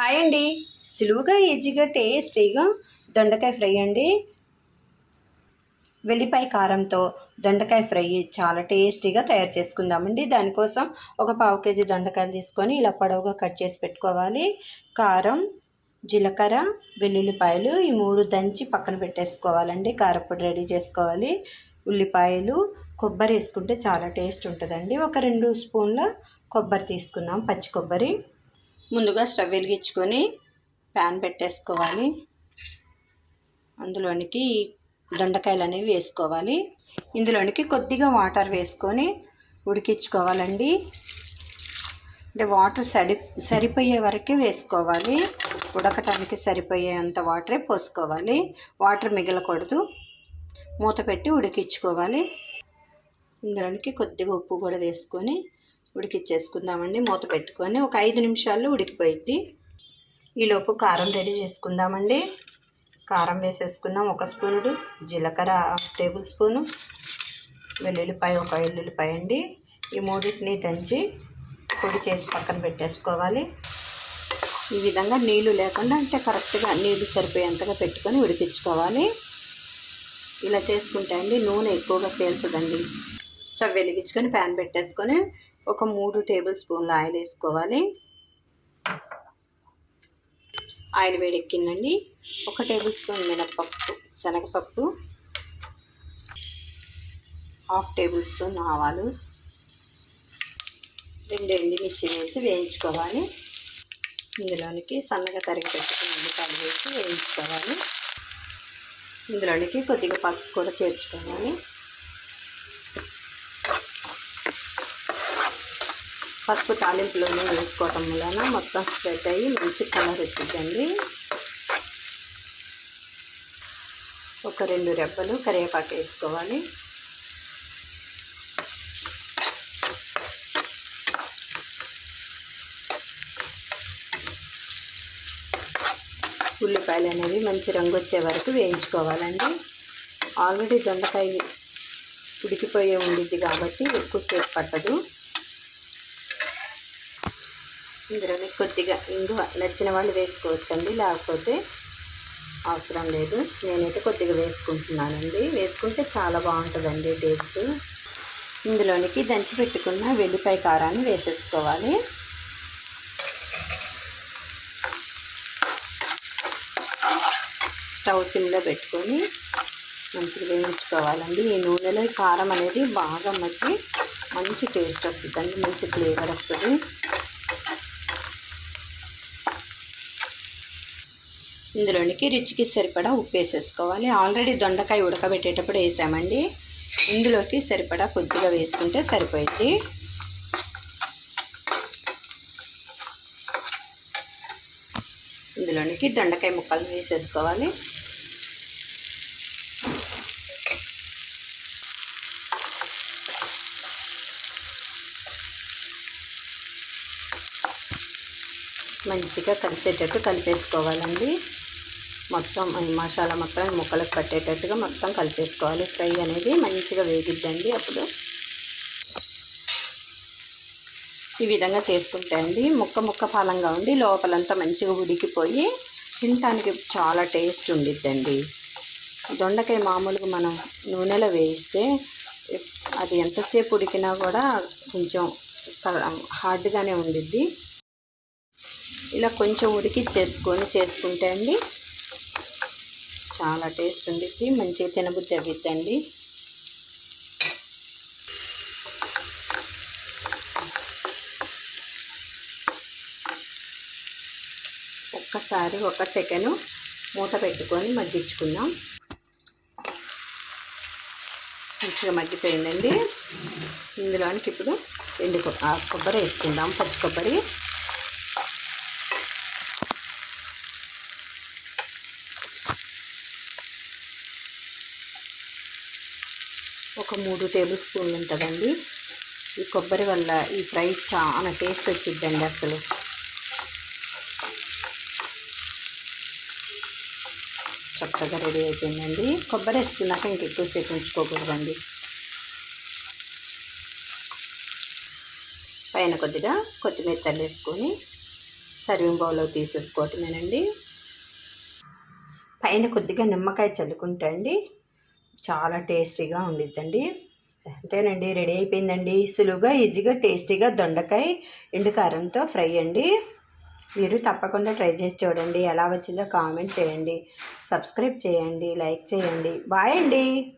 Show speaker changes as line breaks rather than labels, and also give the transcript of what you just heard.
Hi అండి. సులువుగా ఈజీగా టేస్టీగా దొండకాయ ఫ్రై అండి. వెల్లిపాయ కారంతో దొండకాయ ఫ్రై చాలా టేస్టీగా తయారు చేసుకుందామండి. దానికోసం ఒక పావు కేజీ దొండకాయలు తీసుకొని ఇలా పొడవుగా కట్ చేసి పెట్టుకోవాలి. కారం జీలకర్ర వెల్లుల్లిపాయలు ఈ మూడు దంచి పక్కన పెట్టేసుకోవాలండి. కారపొడి రెడీ చేసుకోవాలి. ఉల్లిపాయలు కొబ్బరి వేసుకుంటే చాలా టేస్ట్ ఉంటుందండి. ఒక రెండు స్పూన్ల కొబ్బరి తీసుకున్నాం పచ్చి కొబ్బరి. ముందుగా స్టవ్ వెలిగించుకొని ప్యాన్ పెట్టేసుకోవాలి. అందులోనికి దొండకాయలు అనేవి వేసుకోవాలి. ఇందులోనికి కొద్దిగా వాటర్ వేసుకొని ఉడికించుకోవాలండి. అంటే వాటర్ సరి సరిపోయే వరకే వేసుకోవాలి. ఉడకటానికి సరిపోయేంత వాటరే పోసుకోవాలి. వాటర్ మిగలకూడదు. మూత పెట్టి ఉడికించుకోవాలి. ఇందులోనికి కొద్దిగా ఉప్పు కూడా వేసుకొని ఉడికిచ్చేసుకుందామండి. మూత పెట్టుకొని ఒక ఐదు నిమిషాల్లో ఉడికిపోయిద్ది. ఈలోపు కారం రెడీ చేసుకుందామండి. కారం వేసేసుకున్నాం. ఒక స్పూనుడు జీలకర్ర హాఫ్ టేబుల్ స్పూను. వెల్లుల్లిపాయ ఒక వెల్లుల్లిపాయ అండి. ఈ మూడింటిని దంచి పొడి చేసి పక్కన పెట్టేసుకోవాలి. ఈ విధంగా నీళ్ళు లేకుండా అంటే కరెక్ట్గా నీళ్ళు సరిపోయేంతగా పెట్టుకొని ఉడికించుకోవాలి. ఇలా చేసుకుంటే అండి నూనె ఎక్కువగా పీల్చదండి. స్టవ్ వెలిగించుకొని ప్యాన్ పెట్టేసుకొని ఒక మూడు టేబుల్ స్పూన్ల ఆయిల్ వేసుకోవాలి. ఆయిల్ వేడెక్కిందండి. ఒక టేబుల్ స్పూన్ మినపప్పు శనగపప్పు హాఫ్ టేబుల్ స్పూన్ ఆవాలు రెండు ఎండుమిర్చి వేసి వేయించుకోవాలి. ఇందులోనికి సన్నగా తరిగి పెట్టుకుని ఉల్లిపాయలు వేసి వేయించుకోవాలి. ఇందులోనికి కొద్దిగా పసుపు కూడా చేర్చుకోవాలి. పసుపు తాలింపులోనే వేసుకోవటం వలన మొత్తం స్ప్రెడ్ అయ్యి మంచి కలర్ వచ్చిందండి ఒక రెండు రెబ్బలు కరివేపాకు వేసుకోవాలి. ఉల్లిపాయలు అనేవి మంచి రంగు వచ్చే వరకు వేయించుకోవాలండి. ఆల్రెడీ దొండకాయ ఉడికిపోయే ఉండిద్ది కాబట్టి ఎక్కువసేపు పట్టదు. ఇందులోనే కొద్దిగా ఇంగువ నచ్చిన వాళ్ళు వేసుకోవచ్చండి. లేకపోతే అవసరం లేదు. నేనైతే కొద్దిగా వేసుకుంటున్నానండి. వేసుకుంటే చాలా బాగుంటుందండి టేస్ట్. ఇందులోనికి దంచి పెట్టుకున్న వెల్లిపాయ కారాన్ని వేసేసుకోవాలి. స్టవ్ సిమ్లో పెట్టుకొని మంచిగా వేయించుకోవాలండి. ఈ నూనెలో కారం అనేది బాగా మట్టి మంచి టేస్ట్ వస్తుందండి. మంచి ఫ్లేవర్ వస్తుంది. ఇందులోనికి రుచికి సరిపడా ఉప్పు వేసేసుకోవాలి. ఆల్రెడీ దొండకాయ ఉడకబెట్టేటప్పుడు వేసామండి. ఇందులోకి సరిపడా కొద్దిగా వేసుకుంటే సరిపోయింది. ఇందులోనికి దొండకాయ ముక్కలు వేసేసుకోవాలి. మంచిగా కలిసేటట్టు కలిపేసుకోవాలండి. మొత్తం ఈ మసాలా మొత్తం ముక్కలకు పట్టేటట్టుగా మొత్తం కలిపేసుకోవాలి. ఫ్రై అనేది మంచిగా వేగిద్దండి అప్పుడు. ఈ విధంగా చేసుకుంటే అండి ముక్క ముక్క ఫలంగా ఉండి లోపలంతా మంచిగా ఉడికిపోయి తినటానికి చాలా టేస్ట్ ఉండిద్దండి. దొండకాయ మామూలుగా మనం నూనెలో వేయిస్తే అది ఎంతసేపు ఉడికినా కూడా కొంచెం హార్డ్గానే ఉండిద్ది. ఇలా కొంచెం ఉడికి చేసుకొని చేసుకుంటే అండి చాలా టేస్ట్ ఉండిద్ది మంచిగా తినబుద్ధి అవ్విద్దండి ఒక్కసారి ఒక సెకండ్ మూత పెట్టుకొని మగ్గించుకుందాం. మంచిగా మగ్గిపోయిందండి. ఇందులోనికి ఇప్పుడు ఎండు కొబ్బరి వేసుకుందాం పచ్చి కొబ్బరి. ఒక మూడు టేబుల్ స్పూన్లు ఉంటుందండి. ఈ కొబ్బరి వల్ల ఈ ఫ్రై చాలా టేస్ట్ వచ్చిద్దండి అసలు. చక్కగా రెడీ అయిపోయిందండి. కొబ్బరి వేసుకున్నాక ఇంక ఎక్కువసేపు ఉంచుకోకూడదండి. పైన కొద్దిగా కొత్తిమీర చల్లేసుకొని సర్వింగ్ బౌల్లో తీసేసుకోవటమేనండి. పైన కొద్దిగా నిమ్మకాయ చల్లుకుంటా అండి. చాలా టేస్టీగా ఉండిద్దండి. అంతేనండి రెడీ అయిపోయిందండి. సులువుగా ఈజీగా టేస్టీగా దొండకాయ ఎండుకారంతో ఫ్రై అండి. మీరు తప్పకుండా ట్రై చేసి చూడండి. ఎలా వచ్చిందో కామెంట్ చేయండి. సబ్స్క్రైబ్ చేయండి లైక్ చేయండి. బాయ్ అండి.